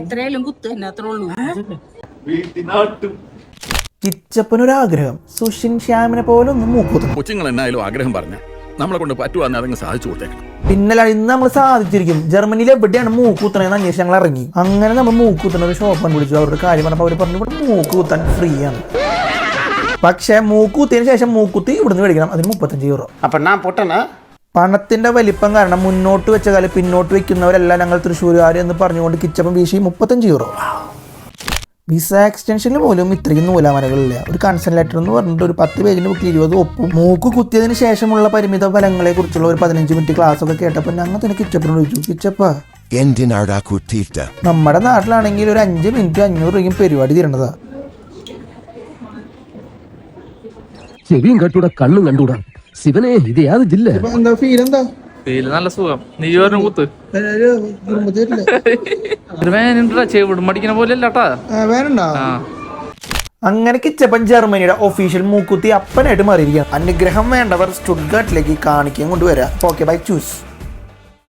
എത്രയായാലും കുത്ത് തന്നെ അത്രേ ഉള്ളൂ. സുഷിൻ ശ്യാമിനെ പോലെ ഒന്ന് കൊച്ചുങ്ങൾ എന്നായാലും ആഗ്രഹം പറഞ്ഞ നമ്മളെ കൊണ്ട് പറ്റുവാന്ന് അതങ്ങ് സാധിച്ചു കൊടുത്തേക്കണം. പിന്നല്ല ഇന്ന് നമ്മൾ സാധിച്ചിരിക്കും. ജർമ്മനിയിൽ എവിടെയാണ് മൂക്കുത്തണെന്ന് അന്വേഷിച്ച് ഞങ്ങൾ ഇറങ്ങി. അങ്ങനെ നമ്മൾ മൂക്കുത്തണ ഒരു ഷോപ്പാണ് വിളിച്ചു അവരുടെ കാര്യം പറഞ്ഞപ്പോൾ അവർ പറഞ്ഞു ഇവിടെ ഫ്രീ ആണ്. പക്ഷേ മൂക്കൂത്തിന് ശേഷം മൂക്കുത്തി ഇവിടുന്ന് മേടിക്കണം. അതിന് മുപ്പത്തഞ്ച് യൂറോ അപ്പൊ ഞാൻ പൊട്ടനാ? പണത്തിന്റെ വലിപ്പം കാരണം മുന്നോട്ട് വെച്ച കാലം പിന്നോട്ട് വെക്കുന്നവരെല്ലാം ഞങ്ങൾ തൃശ്ശൂരുകാർ എന്ന് പറഞ്ഞുകൊണ്ട് കിച്ചപ്പം വീശി മുപ്പത്തഞ്ച് യൂറോ വിസ എക്സ്റ്റൻഷനിൽ പോലും ഇത്രയും നൂലാമലകളില്ല. ഒരു കൺസൺ ലെറ്റർ എന്ന് പറഞ്ഞിട്ട് ഒരു പത്ത് പേജിന് ബുക്ക് ഇരുപത് ഒപ്പും. മൂക്ക് കുത്തിയതിന് ശേഷമുള്ള പരിമിത ഫലങ്ങളെ കുറിച്ചുള്ള ഒരു പതിനഞ്ച് മിനിറ്റ് ക്ലാസ് ഒക്കെ കേട്ടപ്പോൾ ഞങ്ങൾ തന്നെ കിച്ചപ്പനോട് ചോദിച്ചു കിച്ചപ്പ എന്തിനാടാ കുത്തിയിട്ട്? നമ്മുടെ നാട്ടിലാണെങ്കിൽ ഒരു അഞ്ച് മിനിറ്റ് അഞ്ഞൂറ് രൂപയും പരിപാടി തരേണ്ടതാ ചെവിയും കണ്ടൂടാ കണ്ണും കണ്ടൂടാ ശിവനെ ഇത് യാത് ജില്ല? എന്താ ഫീൽ എന്താ? ഫീൽ നല്ല സുഖം. നീ പറഞ്ഞു കൂത്ത് ഒരു വേനുണ്ടാ ചെവിടും മടിക്കണ പോലെ അല്ലാട്ടാ വേണ്ട ആ അങ്ങനെ കിച്ചപ്പൻ ജർമ്മനിയുടെ ഒഫീഷ്യൽ മൂക്കുത്തി അപ്പനായിട്ട് മാറിയിരിക്കുകയാണ്. അനുഗ്രഹം വേണ്ടവർ സ്റ്റുഡ്ഗാട്ടിലേക്ക് കാണിക്കുകയും കൊണ്ടുവരാം. Okay bye choose